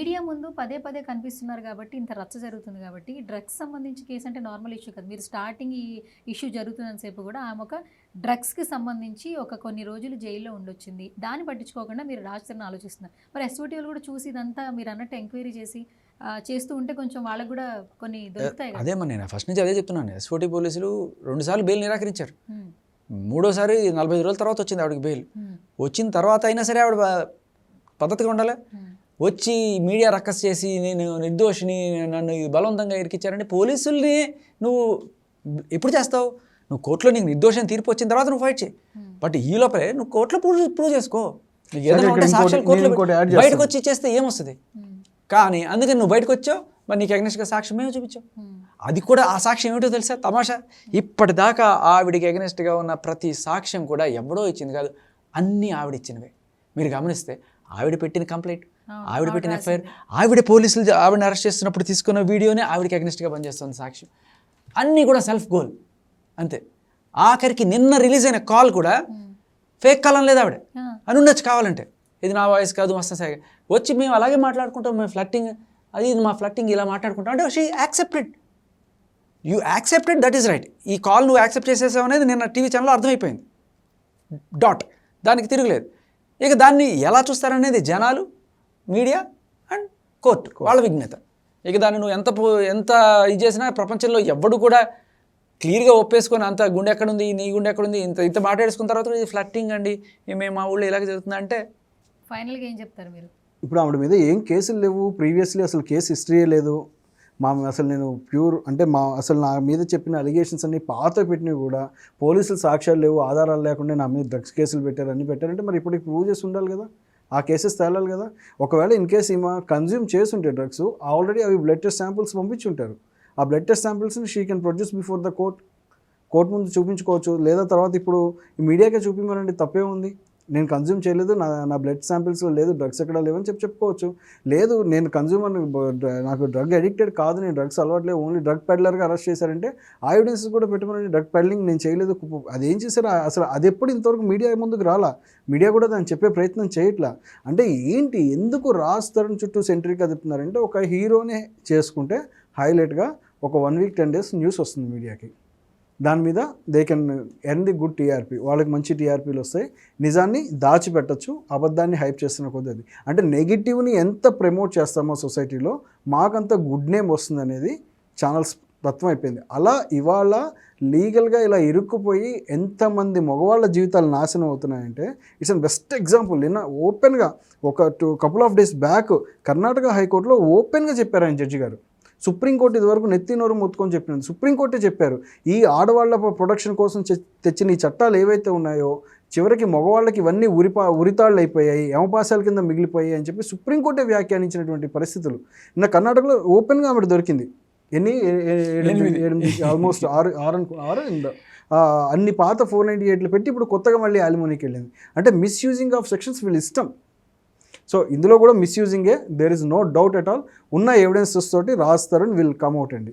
Media ముందు పదే పదే కనిపిస్తున్నారు కాబట్టి ఇంత రచ్చ జరుగుతుంది కాబట్టి డ్రగ్స్ సంబంధించి కేసు అంటే నార్మల్ ఇష్యూ కదా. మీరు స్టార్టింగ్ ఈ ఇష్యూ సేపు కూడా ఆమె ఒక డ్రగ్స్కి సంబంధించి ఒక కొన్ని రోజులు జైల్లో ఉండొచ్చింది. దాన్ని పట్టించుకోకుండా మీరు రాజధాని ఆలోచిస్తున్నారు. మరి ఎస్ఓటీలు కూడా చూసి ఇదంతా మీరు అన్నట్టు ఎంక్వైరీ చేసి చేస్తూ ఉంటే కొంచెం వాళ్ళకు కూడా కొన్ని దొరుకుతాయి అదేమో నేను ఫస్ట్ నుంచి అదే చెప్తున్నాను. ఎస్ఓటీ పోలీసులు రెండుసార్లు బెయిల్ నిరాకరించారు. మూడోసారి నలభై రోజుల తర్వాత వచ్చింది ఆవిడకి బెయిల్. వచ్చిన తర్వాత అయినా సరే ఆవిడ పద్ధతిగా ఉండాలి? వచ్చి మీడియా రక్కస్ చేసి నేను నిర్దోషిని నన్ను బలవంతంగా ఇరికిచ్చారంటే పోలీసుల్ని నువ్వు ఎప్పుడు చేస్తావు? నువ్వు కోర్టులో నీకు నిర్దోషం తీర్పు వచ్చిన తర్వాత నువ్వు ఫైట్ చేయి. ఉమ్. బట్ ఈ లోపలే నువ్వు కోర్టులో ప్రూవ్ ప్రూవ్ చేసుకో. బయటకు. వచ్చి చేస్తే ఏమొస్తుంది? ఉమ్, కానీ అందుకని నువ్వు బయటకు వచ్చావు మరి నీకు అగ్నెస్ట్గా సాక్ష్యం ఏమో చూపించావు? ఉమ్, అది కూడా ఆ సాక్ష్యం ఏమిటో తెలుసా? తమాషా. ఇప్పటిదాకా ఆవిడికి అగెనిస్ట్గా ఉన్న ప్రతి సాక్ష్యం కూడా ఎవడో ఇచ్చింది కాదు అన్నీ ఆవిడ ఇచ్చినవే మీరు గమనిస్తే ఆవిడ పెట్టిన కంప్లైంట్ ఆవిడ పెట్టిన ఎఫ్ఐఆర్. ఆవిడ పోలీసులు ఆవిడని అరెస్ట్ చేస్తున్నప్పుడు తీసుకున్న వీడియోనే ఆవిడకి అగెనిస్ట్గా పనిచేస్తుంది సాక్ష్యం అన్నీ కూడా సెల్ఫ్ గోల్ అంతే. ఆఖరికి నిన్న రిలీజ్ అయిన కాల్ కూడా ఫేక్ కాలం లేదు ఆవిడ. అని ఉండొచ్చు కావాలంటే. ఇది నా వాయిస్ కాదు మస్తు సాయి వచ్చి మేము అలాగే మాట్లాడుకుంటాం మేము ఫ్లట్టింగ్ అది ఇది మా ఫ్లట్టింగ్ ఇలా మాట్లాడుకుంటాం. అంటే she accepted you accepted that is right ఈ కాల్ నువ్వు యాక్సెప్ట్ చేసేసావు అనేది నిన్న టీవీ ఛానల్లో అర్థమైపోయింది. డాట్ దానికి తిరగలేదు. ఇక దాన్ని ఎలా చూస్తారనేది జనాలు మీడియా అండ్ కోర్టు వాళ్ళ విజ్ఞత. ఇక దాన్ని నువ్వు ఎంత ఎంత ఇది చేసినా ప్రపంచంలో ఎవ్వడు కూడా క్లియర్గా ఒప్పేసుకొని అంత గుండె ఎక్కడుంది నీ గుండె ఎక్కడుంది ఇంత ఇంత మాట్లాడేసుకున్న తర్వాత ఇది ఫ్లట్టింగ్ అండి. మేము మా ఊళ్ళో ఇలాగ జరుగుతుంది అంటే ఫైనల్గా ఏం చెప్తారు మీరు? ఇప్పుడు ఆవిడ మీద ఏం కేసులు లేవు. ప్రీవియస్లీ అసలు కేసు హిస్టరీయే లేదు. మా అసలు నేను ప్యూర్ అంటే మా అసలు నా మీద చెప్పిన అలిగేషన్స్ అన్ని పాత పెట్టినవి కూడా పోలీసులు సాక్ష్యాలు లేవు ఆధారాలు లేకుండా నా మీద డ్రగ్స్ కేసులు పెట్టారు అన్ని పెట్టారంటే మరి ఇప్పటికి ప్రూవ్ చేసి ఉండాలి కదా. ఆ కేసెస్ తేలాలి కదా. ఒకవేళ ఇన్ కేసు ఈమె కన్జ్యూమ్ చేస్తుంటే డ్రగ్స్ ఆల్రెడీ అవి బ్లడ్ టెస్ట్ శాంపిల్స్ పంపించి ఉంటారు ఆ blood test శాంపిల్స్ని she can produce before the court court ముందు చూపించుకోవచ్చు. లేదా తర్వాత ఇప్పుడు మీడియాకే చూపించాలంటే తప్పే ఉంది. నేను కన్జ్యూమ్ చేయలేదు నా నా బ్లడ్ శాంపిల్స్లో లేదు డ్రగ్స్ ఎక్కడ లేవని చెప్పి చెప్పుకోవచ్చు. లేదు నేను కన్జ్యూమర్ నాకు డ్రగ్ అడిక్టెడ్ కాదు నేను డ్రగ్స్ అలవాట్లేదు ఓన్లీ డ్రగ్ పెడ్లర్గా అరెస్ట్ చేశారంటే ఆ కూడా పెట్టుకుని డ్రగ్ పెడ్లింగ్ నేను చేయలేదు. అదేం చేశారు? అసలు అది ఎప్పుడు ఇంతవరకు మీడియా ముందుకు రాలా? మీడియా కూడా దాన్ని చెప్పే ప్రయత్నం చేయట్లా? అంటే ఏంటి? ఎందుకు రాజ్ తరుణ్ చుట్టూ సెంట్రీగా చెప్తున్నారంటే ఒక హీరోనే చేసుకుంటే హైలైట్గా ఒక one week ten days news వస్తుంది మీడియాకి. దాని మీద they can earn the good TRP వాళ్ళకి మంచి టీఆర్పీలు వస్తాయి. నిజాన్ని దాచిపెట్టచ్చు అబద్ధాన్ని హైప్ చేస్తున్న కొద్ది అంటే నెగిటివ్ని ఎంత ప్రమోట్ చేస్తామో సొసైటీలో మాకంత గుడ్ నేమ్ వస్తుంది అనేది ఛానల్స్ తత్వం అయిపోయింది అలా ఇవాళ లీగల్గా ఇలా ఇరుక్కుపోయి ఎంతమంది మగవాళ్ళ జీవితాలు నాశనం అవుతున్నాయంటే ఇట్స్ అన్ బెస్ట్ ఎగ్జాంపుల్ నిన్న ఓపెన్గా ఒక two couple of days back Karnataka హైకోర్టులో ఓపెన్గా చెప్పారు ఆయన జడ్జి గారు. సుప్రీంకోర్టు ఇదివరకు నెత్తి నోరు మొత్తుకొని చెప్పినది సుప్రీంకోర్టే చెప్పారు ఈ ఆడవాళ్ళ ప్రొటెక్షన్ కోసం తెచ్చిన ఈ చట్టాలు ఏవైతే ఉన్నాయో చివరికి మగవాళ్ళకి ఇవన్నీ ఉరిపా ఉరితాళ్ళు అయిపోయాయి యమపాశాల కింద మిగిలిపోయాయి అని చెప్పి సుప్రీంకోర్టే వ్యాఖ్యానించినటువంటి పరిస్థితులు. నిన్న కర్ణాటకలో ఓపెన్గా ఆవిడ దొరికింది. ఎన్ని ఎనిమిది. ఆల్మోస్ట్ ఆరు ఆరు అనుకో ఆరు ఎనిమిదో. అన్ని పాత ఫోర్ నైంటీ ఎయిట్లు పెట్టి ఇప్పుడు కొత్తగా మళ్ళీ ఆలిమోనీకి వెళ్ళింది. అంటే మిస్యూజింగ్ ఆఫ్ సెక్షన్స్ వీళ్ళు ఇష్టం. సో ఇందులో కూడా మిస్యూజింగే there is no doubt at all ఉన్న ఎవిడెన్సెస్ తోటి Raj Tarun will come out అండి.